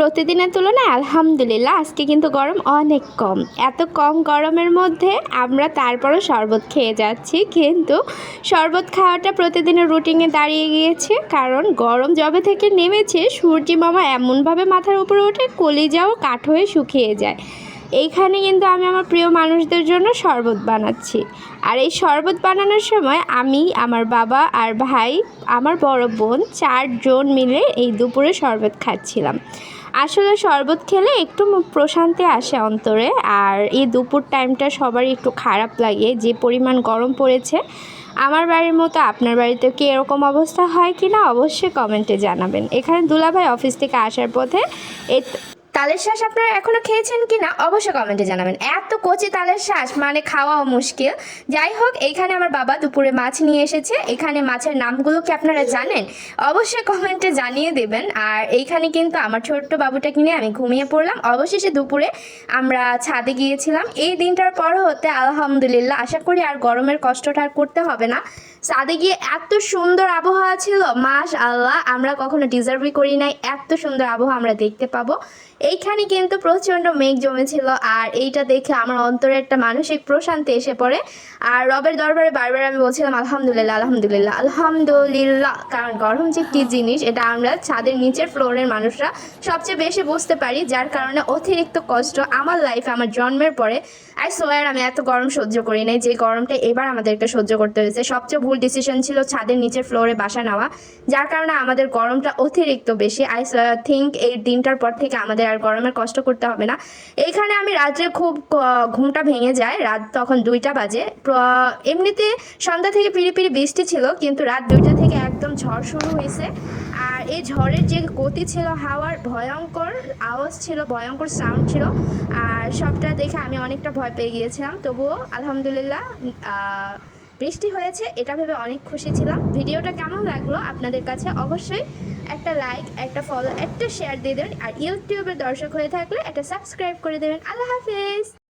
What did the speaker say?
প্রতিদিনের তুলনায় আলহামদুলিল্লাহ আজকে কিন্তু গরম অনেক কম। এত কম গরমের মধ্যে আমরা তারপরও শরবত খেয়ে যাচ্ছি, কিন্তু শরবত খাওয়াটা প্রতিদিনের রুটিনে দাঁড়িয়ে গিয়েছে, কারণ গরম জবে থেকে নেমেছে, সূর্যি মামা এমনভাবে মাথার উপরে ওঠে, কলিজাও কাঠ হয়ে শুকিয়ে যায়। এইখানে কিন্তু আমি আমার প্রিয় মানুষদের জন্য শরবত বানাচ্ছি। আর এই শরবত বানানোর সময় আমি, আমার বাবা আর ভাই, আমার বড় বোন চারজন মিলে এই দুপুরে শরবত খাচ্ছিলাম। আসলে শরবত খেলে একটু প্রশান্তি আসে অন্তরে, আর এই দুপুর টাইমটা সবারই একটু খারাপ লাগে, যে পরিমাণ গরম পড়েছে। আমার বাড়ির মতো আপনার বাড়িতে কি এরকম অবস্থা হয় কি না অবশ্যই কমেন্টে জানাবেন। এখানে দুলাভাই অফিস থেকে আসার পথে তালের শ্বাস আপনারা এখনও খেয়েছেন কি না অবশ্যই কমেন্টে জানাবেন। এত কচি তালের শ্বাস মানে খাওয়াও মুশকিল। যাই হোক, এইখানে আমার বাবা দুপুরে মাছ নিয়ে এসেছে। এখানে মাছের নামগুলো কি আপনারা জানেন? অবশ্যই কমেন্টে জানিয়ে দেবেন। আর এইখানে কিন্তু আমার ছোট্ট বাবুটা কিনে আমি ঘুমিয়ে পড়লাম। অবশেষে দুপুরে আমরা ছাদে গিয়েছিলাম। এই দিনটার পর হতে আলহামদুলিল্লাহ, আশা করি আর গরমের কষ্টটা আর করতে হবে না। ছাদে গিয়ে এত সুন্দর আবহাওয়া ছিল মাস আল্লাহ আমরা কখনো ডিজার্ভই করি নাই। এত সুন্দর আবহাওয়া আমরা দেখতে পাবো। এইখানে কিন্তু প্রচণ্ড মেঘ জমেছিল, আর এইটা দেখে আমার অন্তরে একটা মানসিক প্রশান্তি এসে পড়ে। আর রবের দরবারে বারবার আমি বলছিলাম, আলহামদুলিল্লাহ আলহামদুলিল্লাহ আলহামদুলিল্লাহ। কারণ গরম যে কী জিনিস, এটা আমরা ছাদের নিচের ফ্লোরের মানুষরা সবচেয়ে বেশি বুঝতে পারি, যার কারণে অতিরিক্ত কষ্ট আমার লাইফে আমার জন্মের পরে। আই সোয়ার আমি এত গরম সহ্য করি নাই, যে গরমটা এবার আমাদেরকে সহ্য করতে হয়েছে। সবচেয়ে ভুল ডিসিশন ছিল ছাদের নিচের ফ্লোরে বাসা নেওয়া, যার কারণে আমাদের গরমটা অতিরিক্ত বেশি। আই থিঙ্ক এই দিনটার পর থেকে আমাদের আর গরমের কষ্ট করতে হবে না। এইখানে আমি রাত্রে খুব ঘুমটা ভেঙে যায়, রাত তখন দুইটা বাজে। এমনিতে সন্ধ্যা থেকে পিড়ি পিড়ি বৃষ্টি ছিল, কিন্তু রাত দুইটা থেকে একদম ঝড় শুরু হয়েছে। আর এই ঝড়ের যে গতি ছিল, হাওয়ার ভয়ঙ্কর আওয়াজ ছিল, ভয়ঙ্কর সাউন্ড ছিল, আর সবটা দেখে আমি অনেকটা ভয় পেয়ে গিয়েছিলাম। তবুও আলহামদুলিল্লাহ বৃষ্টি হয়েছে, এটা ভেবে অনেক খুশি ছিলাম। ভিডিওটা কেমন লাগল আপনাদের কাছে অবশ্যই একটা লাইক একটা ফলো একটা শেয়ার দিয়ে দেবেন। আর ইউটিউবের দর্শক হয়ে থাকলে একটা সাবস্ক্রাইব করে দেবেন। আল্লাহ হাফেজ!